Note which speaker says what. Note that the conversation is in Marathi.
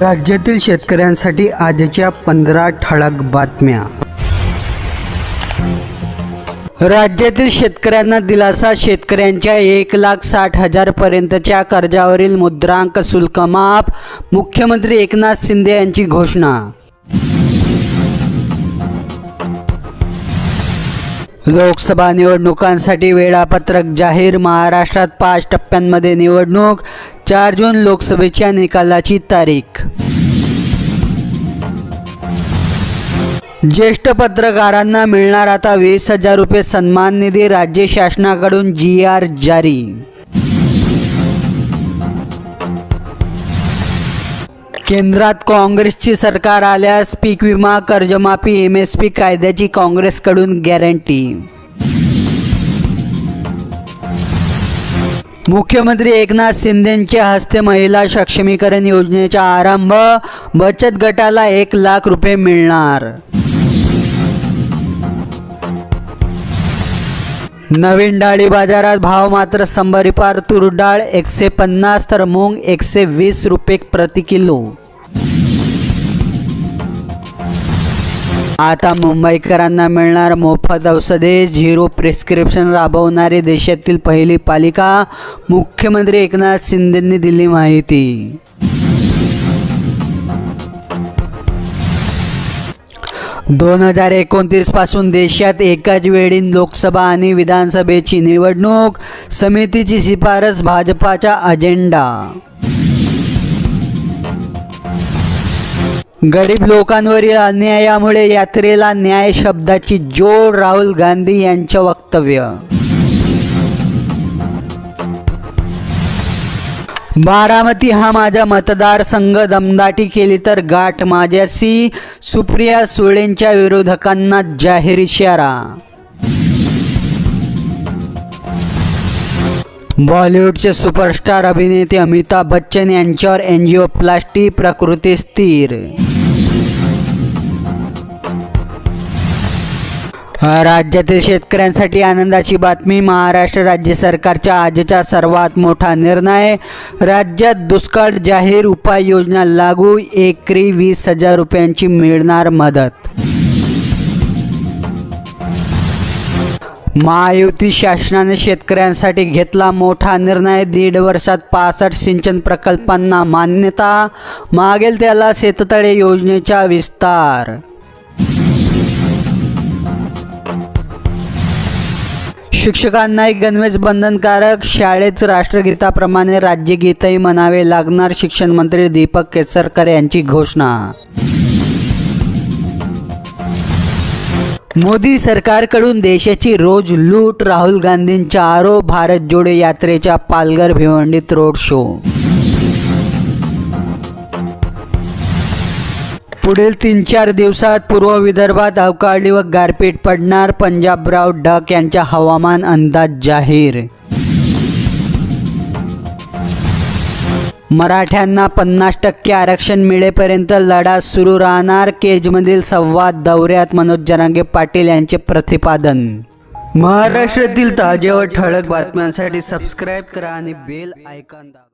Speaker 1: राज्यातील शेतकऱ्यांसाठी आजच्या पंधरा ठळक बातम्या. राज्यातील शेतकऱ्यांना दिलासा शेतकऱ्यांच्या एक लाख साठ हजार पर्यंतच्या कर्जावरील मुद्रांक शुल्क माफ मुख्यमंत्री एकनाथ शिंदे यांची घोषणा. लोकसभा निवडणुकांसाठी वेळापत्रक जाहीर महाराष्ट्रात पाच टप्प्यांमध्ये निवडणूक चार जून लोकसभेच्या निकालाची तारीख. ज्येष्ठ पत्रकारांना मिळणार आता वीस हजार रुपये सन्मान निधी राज्य शासनाकडून जी आर जारी. केंद्रात काँग्रेसची सरकार आल्यास पीक विमा कर्जमाफी एम एस पी कायद्याची काँग्रेसकडून गॅरंटी. मुख्यमंत्री एकनाथ शिंदेंच्या हस्ते महिला सक्षमीकरण योजनेचा आरंभ बचत गटाला एक लाख रुपये मिळणार. नवीन डाळी बाजारात भाव मात्र संभरीपार तूर डाळ एकशे पन्नास तर मूग एकशे वीस रुपये प्रति किलो. आता मुंबईकरांना मिळणार मोफत औषधे झिरो प्रिस्क्रिप्शन राबवणारी देशातील पहिली पालिका मुख्यमंत्री एकनाथ शिंदेंनी दिली माहिती. दोन हजार एकोणतीसपासून देशात एकाच वेळी लोकसभा आणि विधानसभेची निवडणूक समितीची शिफारस भाजपाचा अजेंडा. गरीब लोकांवरील अन्यायामुळे यात्रेला न्याय शब्दाची जोड राहुल गांधी यांचं वक्तव्य. बारामती हा माझा मतदारसंघ. दमदाटी केली तर गाठ माझ्याशी. सुप्रिया सुळेंच्या विरोधकांना जाहीर इशारा. बॉलिवूडचे सुपरस्टार अभिनेते अमिताभ बच्चन यांच्यावर एन्जिओप्लास्टी प्रकृती स्थिर राज्यातील शेतकऱ्यांसाठी आनंदाची बातमी महाराष्ट्र राज्य सरकारच्या आजचा सर्वात मोठा निर्णय राज्यात दुष्काळ जाहीर उपाययोजना लागू एकरी वीस हजार रुपयांची मिळणार मदत. महायुती शासनाने शेतकऱ्यांसाठी घेतला मोठा निर्णय दीड वर्षात पासष्ट सिंचन प्रकल्पांना मान्यता मागेल त्याला शेततळे योजनेचा विस्तार शिक्षकांनाही गणवेश बंधनकारक शाळेत राष्ट्रगीताप्रमाणे राज्यगीतही म्हणावे लागणार शिक्षण मंत्री दीपक केसरकर यांची घोषणा. मोदी सरकारकडून देशाची रोज लूट राहुल गांधींचा आरोप भारत जोडो यात्रेच्या पालघर भिवंडीत रोड शो. पुढील तीन चार दिवसात पूर्व विदर्भात अवकाळी व गारपीट पडणार. पंजाबराव डक यांचा हवामान अंदाज जाहीर. मराठ्यांना पन्नास टक्के आरक्षण मिळेपर्यंत लढा सुरू राहणार. केजमधील संवाद दौऱ्यात मनोज जरांगे पाटील यांचे प्रतिपादन. महाराष्ट्रातील ताजे व ठळक बातम्यांसाठी सबस्क्राईब करा आणि बेल आयकॉन दाबा.